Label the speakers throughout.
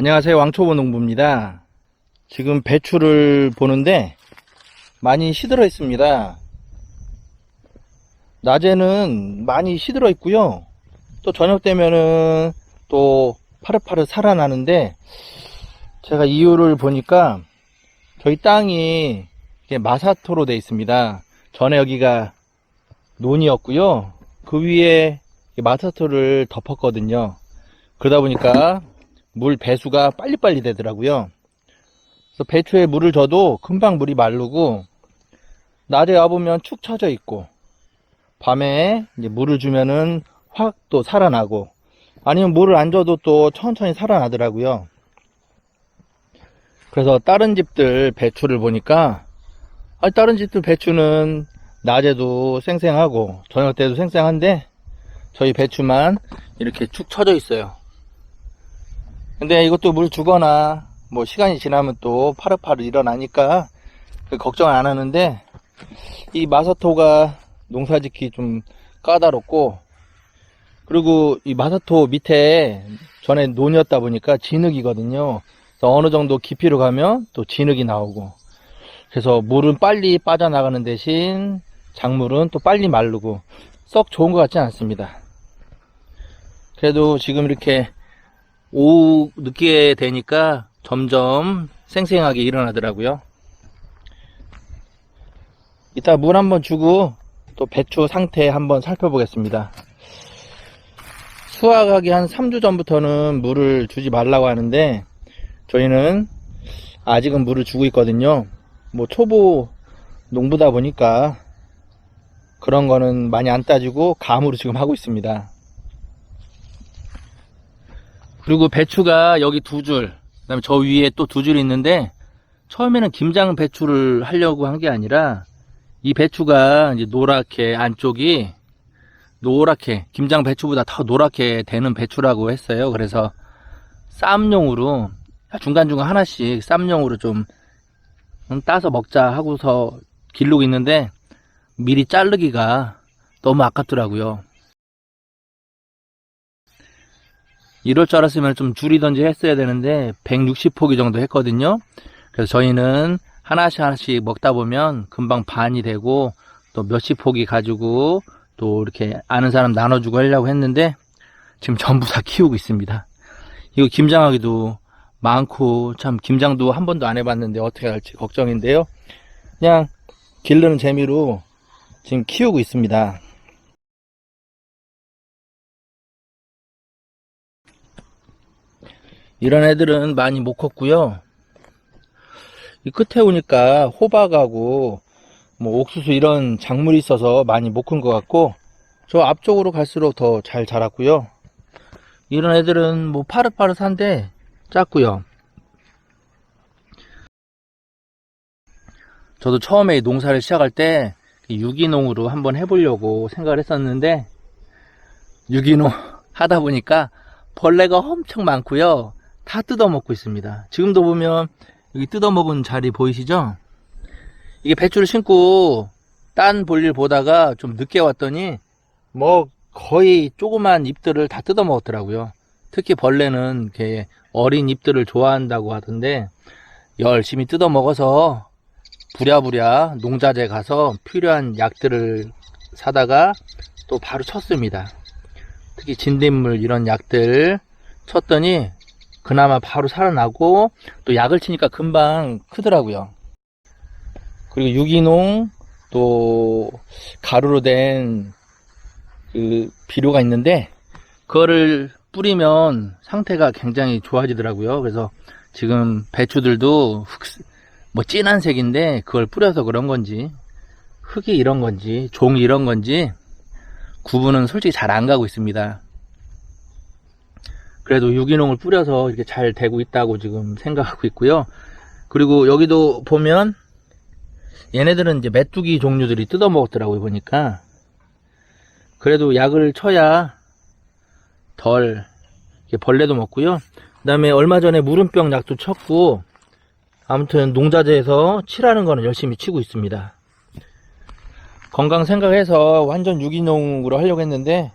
Speaker 1: 안녕하세요. 왕초보 농부입니다. 지금 배추를 보는데 많이 시들어 있습니다. 낮에는 많이 시들어 있고요. 또 저녁 되면은 또 파릇파릇 살아나는데 제가 이유를 보니까 저희 땅이 마사토로 되어 있습니다. 전에 여기가 논이었고요. 그 위에 이 마사토를 덮었거든요. 그러다 보니까 물 배수가 빨리빨리 되더라고요. 그래서 배추에 물을 줘도 금방 물이 마르고 낮에 와보면 축 처져 있고 밤에 이제 물을 주면은 확 또 살아나고 아니면 물을 안 줘도 또 천천히 살아나더라고요. 그래서 다른 집들 배추를 보니까 아니, 다른 집들 배추는 낮에도 쌩쌩하고 저녁 때도 쌩쌩한데 저희 배추만 이렇게 축 처져 있어요. 근데 이것도 물 주거나 뭐 시간이 지나면 또 파릇파릇 일어나니까 그 걱정 안 하는데 이 마사토가 농사짓기 좀 까다롭고 그리고 이 마사토 밑에 전에 논이었다 보니까 진흙이거든요. 그래서 어느 정도 깊이로 가면 또 진흙이 나오고 그래서 물은 빨리 빠져나가는 대신 작물은 또 빨리 마르고 썩 좋은 것 같지 않습니다. 그래도 지금 이렇게 오후 늦게 되니까 점점 생생하게 일어나더라고요. 이따 물 한번 주고 또 배추 상태 한번 살펴보겠습니다. 수확하기 한 3주 전부터는 물을 주지 말라고 하는데 저희는 아직은 물을 주고 있거든요. 뭐 초보 농부다 보니까 그런 거는 많이 안 따지고 감으로 지금 하고 있습니다. 그리고 배추가 여기 두 줄, 그 다음에 저 위에 또 두 줄이 있는데, 처음에는 김장 배추를 하려고 한 게 아니라, 이 배추가 이제 노랗게, 안쪽이 노랗게, 김장 배추보다 더 노랗게 되는 배추라고 했어요. 그래서 쌈용으로, 중간중간 하나씩 쌈용으로 좀 음, 따서 먹자 하고서 기르고 있는데, 미리 자르기가 너무 아깝더라고요. 이럴 줄 알았으면 좀 줄이던지 했어야 되는데 160포기 정도 했거든요. 그래서 저희는 하나씩 하나씩 먹다 보면 금방 반이 되고 또 몇십 포기 가지고 또 이렇게 아는 사람 나눠주고 하려고 했는데 지금 전부 다 키우고 있습니다. 이거 김장하기도 많고 참 김장도 한 번도 안 해봤는데 어떻게 할지 걱정인데요. 그냥 기르는 재미로 지금 키우고 있습니다. 이런 애들은 많이 못 컸고요. 이 끝에 오니까 호박하고 뭐 옥수수 이런 작물이 있어서 많이 못 큰 것 같고 저 앞쪽으로 갈수록 더 잘 자랐고요. 이런 애들은 뭐 파릇파릇한데 작고요. 저도 처음에 농사를 시작할 때 유기농으로 한번 해보려고 생각을 했었는데 유기농 하다 보니까 벌레가 엄청 많고요. 다 뜯어먹고 있습니다. 지금도 보면 여기 뜯어먹은 자리 보이시죠? 이게 배추를 심고 딴 볼일 보다가 좀 늦게 왔더니 뭐 거의 조그만 잎들을 다 뜯어먹었더라고요. 특히 벌레는 이렇게 어린 잎들을 좋아한다고 하던데 열심히 뜯어먹어서 부랴부랴 농자재 가서 필요한 약들을 사다가 또 바로 쳤습니다. 특히 진딧물 이런 약들 쳤더니 그나마 바로 살아나고 또 약을 치니까 금방 크더라고요. 그리고 유기농 또 가루로 된 그 비료가 있는데 그거를 뿌리면 상태가 굉장히 좋아지더라고요. 그래서 지금 배추들도 흑, 뭐 진한 색인데 그걸 뿌려서 그런 건지 흙이 이런 건지 종이 이런 건지 구분은 솔직히 잘 안 가고 있습니다. 그래도 유기농을 뿌려서 이렇게 잘 되고 있다고 지금 생각하고 있고요. 그리고 여기도 보면 얘네들은 이제 메뚜기 종류들이 뜯어 먹었더라고요 보니까 그래도 약을 쳐야 덜 벌레도 먹고요. 그 다음에 얼마 전에 물음병 약도 쳤고 아무튼 농자재에서 칠하는 거는 열심히 치고 있습니다. 건강 생각해서 완전 유기농으로 하려고 했는데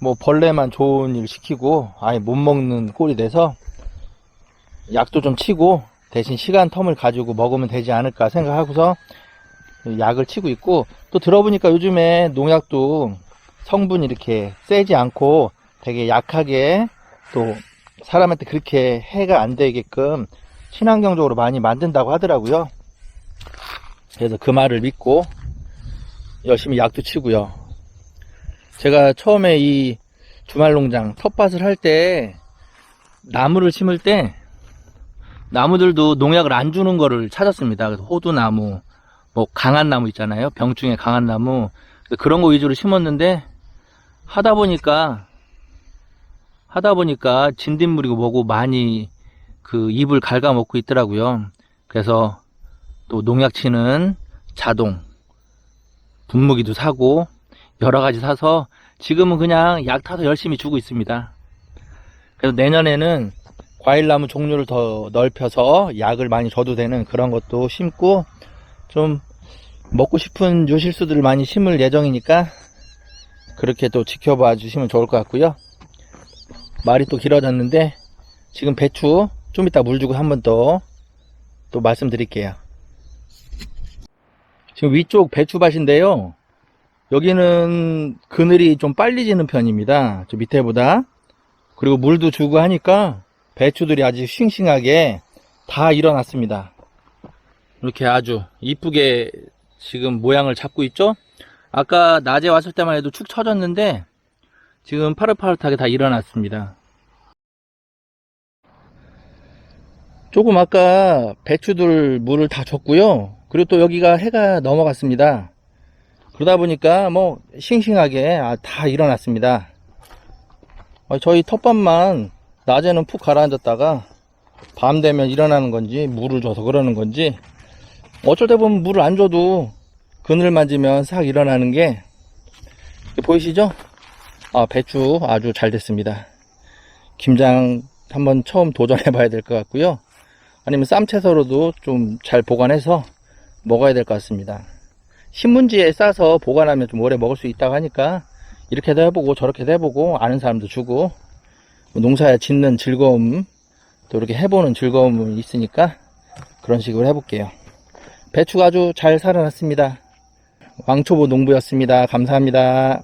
Speaker 1: 뭐 벌레만 좋은 일 시키고 아예 못 먹는 꼴이 돼서 약도 좀 치고 대신 시간 텀을 가지고 먹으면 되지 않을까 생각하고서 약을 치고 있고 또 들어보니까 요즘에 농약도 성분이 이렇게 세지 않고 되게 약하게 또 사람한테 그렇게 해가 안 되게끔 친환경적으로 많이 만든다고 하더라고요. 그래서 그 말을 믿고 열심히 약도 치고요. 제가 처음에 이 주말농장 텃밭을 할 때 나무를 심을 때 나무들도 농약을 안 주는 거를 찾았습니다. 그래서 호두나무, 뭐 강한 나무 있잖아요. 병충해 강한 나무 그런 거 위주로 심었는데 하다 보니까 하다 보니까 진딧물이고 뭐고 많이 그 잎을 갉아먹고 있더라고요. 그래서 또 농약 치는 자동 분무기도 사고 여러 가지 사서 지금은 그냥 약 타서 열심히 주고 있습니다. 그래서 내년에는 과일나무 종류를 더 넓혀서 약을 많이 줘도 되는 그런 것도 심고 좀 먹고 싶은 요실수들을 많이 심을 예정이니까 그렇게 또 지켜봐 주시면 좋을 것 같고요. 말이 또 길어졌는데 지금 배추 좀 이따 물 주고 한 번 더 또 말씀드릴게요. 지금 위쪽 배추밭인데요. 여기는 그늘이 좀 빨리 지는 편입니다. 저 밑에보다. 그리고 물도 주고 하니까 배추들이 아주 싱싱하게 다 일어났습니다. 이렇게 아주 이쁘게 지금 모양을 잡고 있죠? 아까 낮에 왔을 때만 해도 축 처졌는데 지금 파릇파릇하게 다 일어났습니다. 조금 아까 배추들 물을 다 줬고요. 그리고 또 여기가 해가 넘어갔습니다. 그러다 보니까 뭐 싱싱하게 아, 다 일어났습니다. 어, 저희 텃밭만 낮에는 푹 가라앉았다가 밤 되면 일어나는 건지 물을 줘서 그러는 건지 때 보면 물을 안 줘도 그늘 만지면 싹 일어나는 게 보이시죠? 아 배추 아주 잘 됐습니다. 김장 한번 처음 도전해 봐야 될 것 같고요. 아니면 쌈채소로도 좀 잘 보관해서 먹어야 될 것 같습니다. 신문지에 싸서 보관하면 좀 오래 먹을 수 있다고 하니까 이렇게도 해보고 저렇게도 해보고 아는 사람도 주고 뭐 농사에 짓는 즐거움 또 이렇게 해보는 즐거움이 있으니까 그런 식으로 해볼게요. 배추가 아주 잘 살아났습니다. 왕초보 농부였습니다. 감사합니다.